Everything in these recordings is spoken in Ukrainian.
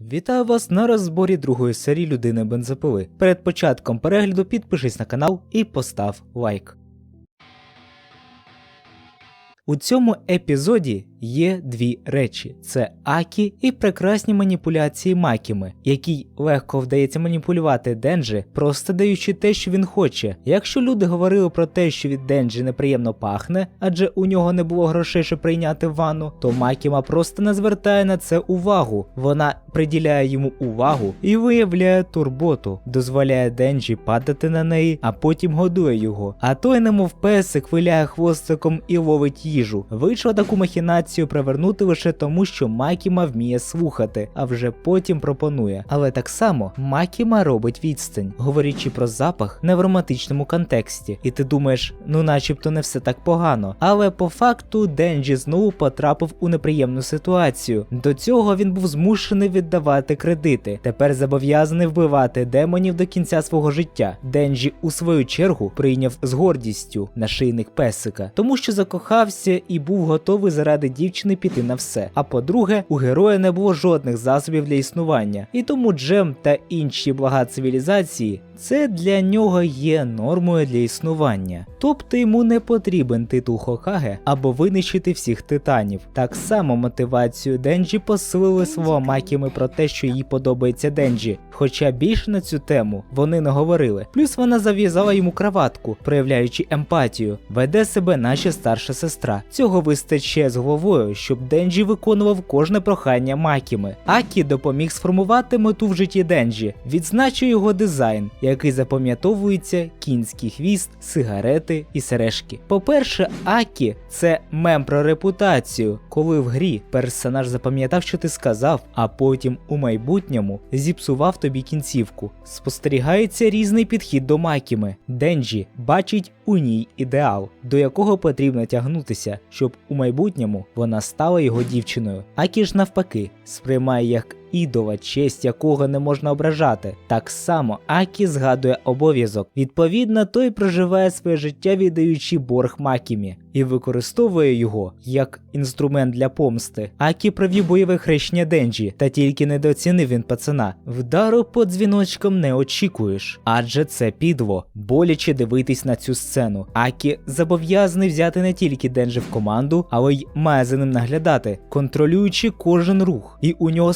Вітаю вас на розборі другої серії людини бензопили. Перед початком перегляду підпишись на канал і постав лайк. У цьому епізоді є дві речі: це Акі і прекрасні маніпуляції Макіми, якій легко вдається маніпулювати Денджі, просто даючи те, що він хоче. Якщо люди говорили про те, що від Денджі неприємно пахне, адже у нього не було грошей, щоб прийняти ванну, то Макіма просто не звертає на це увагу. Вона приділяє йому увагу і виявляє турботу, дозволяє Денджі падати на неї, а потім годує його. А той, немов песик, виляє хвостиком і ловить їжу. Вийшло таку махінацію привернути лише тому, що Макіма вміє слухати, а вже потім пропонує. Але так само Макіма робить відстань, говорячи про запах не в романтичному контексті. І ти думаєш, ну начебто не все так погано. Але по факту Денджі знову потрапив у неприємну ситуацію. До цього він був змушений віддавати кредити. Тепер зобов'язаний вбивати демонів до кінця свого життя. Денджі у свою чергу прийняв з гордістю нашийник песика, тому що закохався і був готовий заради дівчини піти на все. А по-друге, у героя не було жодних засобів для існування, і тому Джем та інші блага цивілізації це для нього є нормою для існування. Тобто йому не потрібен титул Хокаге або винищити всіх титанів. Так само мотивацію Денджі посилили слова Макіми про те, що їй подобається Денджі, хоча більше на цю тему вони не говорили. Плюс вона зав'язала йому краватку, проявляючи емпатію, веде себе наче старша сестра. Цього вистачає з головою, щоб Денджі виконував кожне прохання Макіми. Акі допоміг сформувати мету в житті Денджі, відзначив його дизайн, який запам'ятовується кінський хвіст, сигарети і сережки. По-перше, Акі це мем про репутацію, коли в грі персонаж запам'ятав, що ти сказав, а потім у майбутньому зіпсував тобі кінцівку. Спостерігається різний підхід до Макіми. Денджі бачить у ній ідеал, до якого потрібно тягнутися, щоб у майбутньому вона стала його дівчиною. Акі ж навпаки сприймає як ідола, честь якого не можна ображати. Так само Акі згадує обов'язок. Відповідно, той проживає своє життя, віддаючи борг Макімі, і використовує його як інструмент для помсти. Акі провів бойове хрещення Денджі, та тільки недооцінив він пацана. Вдару по дзвіночкам не очікуєш, адже це підло. Боляче дивитись на цю сцену. Акі зобов'язаний взяти не тільки Денджі в команду, але й має за ним наглядати, контролюючи кожен рух. І у нього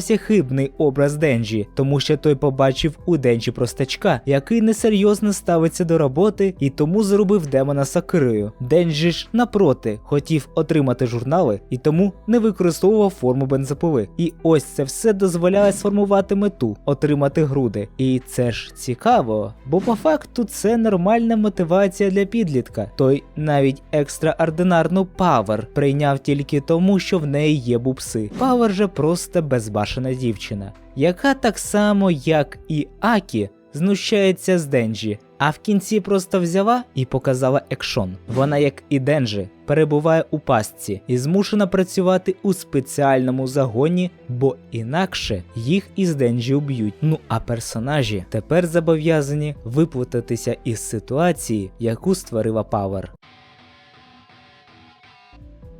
сформувався хибний образ Денджі, тому що той побачив у Денджі простачка, який несерйозно ставиться до роботи і тому зробив демона сакирою. Денджі ж напроти хотів отримати журнали і тому не використовував форму бензопили. І ось це все дозволяє сформувати мету, отримати груди. І це ж цікаво, бо по факту це нормальна мотивація для підлітка. Той навіть екстраординарну павер прийняв тільки тому, що в неї є бубси. Павер же просто безбашена дівчина, яка так само, як і Акі, знущається з Денджі, а в кінці просто взяла і показала екшон. Вона, як і Денджі, перебуває у пастці і змушена працювати у спеціальному загоні, бо інакше їх із Денджі уб'ють. Ну а персонажі тепер зобов'язані виплутатися із ситуації, яку створила Павер.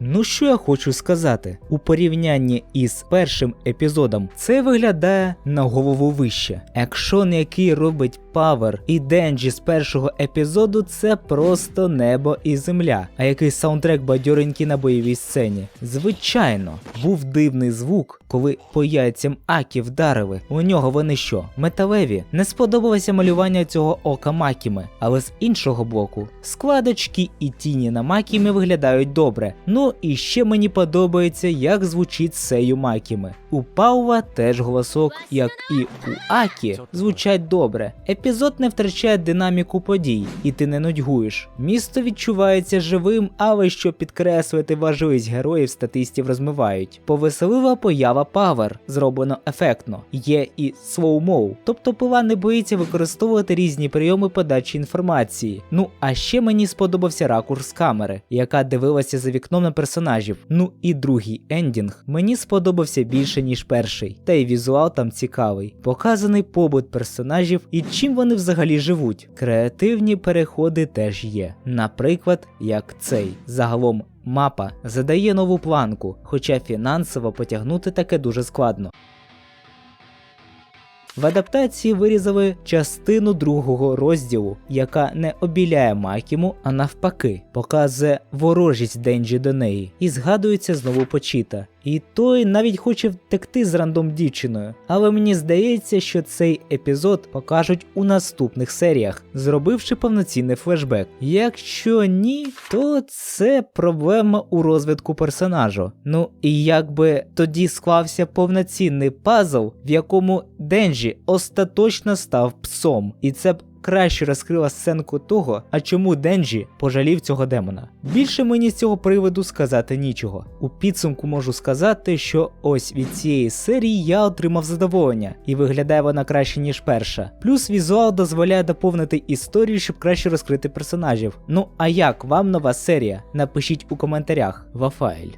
Ну що я хочу сказати, у порівнянні із першим епізодом це виглядає на голову вище. Екшон, який робить Павер і Денджі з першого епізоду, це просто небо і земля. А який саундтрек бадьоренький на бойовій сцені. Звичайно, був дивний звук, коли по яйцям Акі вдарили. У нього вони що? Металеві. Не сподобалося малювання цього ока Макіми, але з іншого боку, складочки і тіні на Макімі виглядають добре. Ну і ще мені подобається, як звучить Сею Макіми. У Паува теж голосок, як і у Акі, звучать добре. Епізод не втрачає динаміку подій, і ти не нудьгуєш. Місто відчувається живим, але щоб підкреслити важливість героїв, статистів розмивають. Повеселива поява Павер, зроблено ефектно. Є і слоумоу, тобто пила не боїться використовувати різні прийоми подачі інформації. Ну а ще мені сподобався ракурс камери, яка дивилася за вікном на персонажів. Ну і другий ендінг мені сподобався більше ніж перший, та й візуал там цікавий. Показаний побут персонажів і чим вони взагалі живуть. Креативні переходи теж є. Наприклад, як цей. Загалом мапа задає нову планку, хоча фінансово потягнути таке дуже складно. В адаптації вирізали частину другого розділу, яка не обіляє Макіму, а навпаки, показує ворожість Денджі до неї, і згадується знову Почіта. І той навіть хоче втекти з рандом дівчиною. Але мені здається, що цей епізод покажуть у наступних серіях, зробивши повноцінний флешбек. Якщо ні, то це проблема у розвитку персонажу. Ну і якби тоді склався повноцінний пазл, в якому Денджі остаточно став псом, і це б краще розкрила сценку того, а чому Денджі пожалів цього демона. Більше мені з цього приводу сказати нічого. У підсумку можу сказати, що ось від цієї серії я отримав задоволення, і виглядає вона краще, ніж перша. Плюс візуал дозволяє доповнити історію, щоб краще розкрити персонажів. Ну а як вам нова серія? Напишіть у коментарях. Вафайль.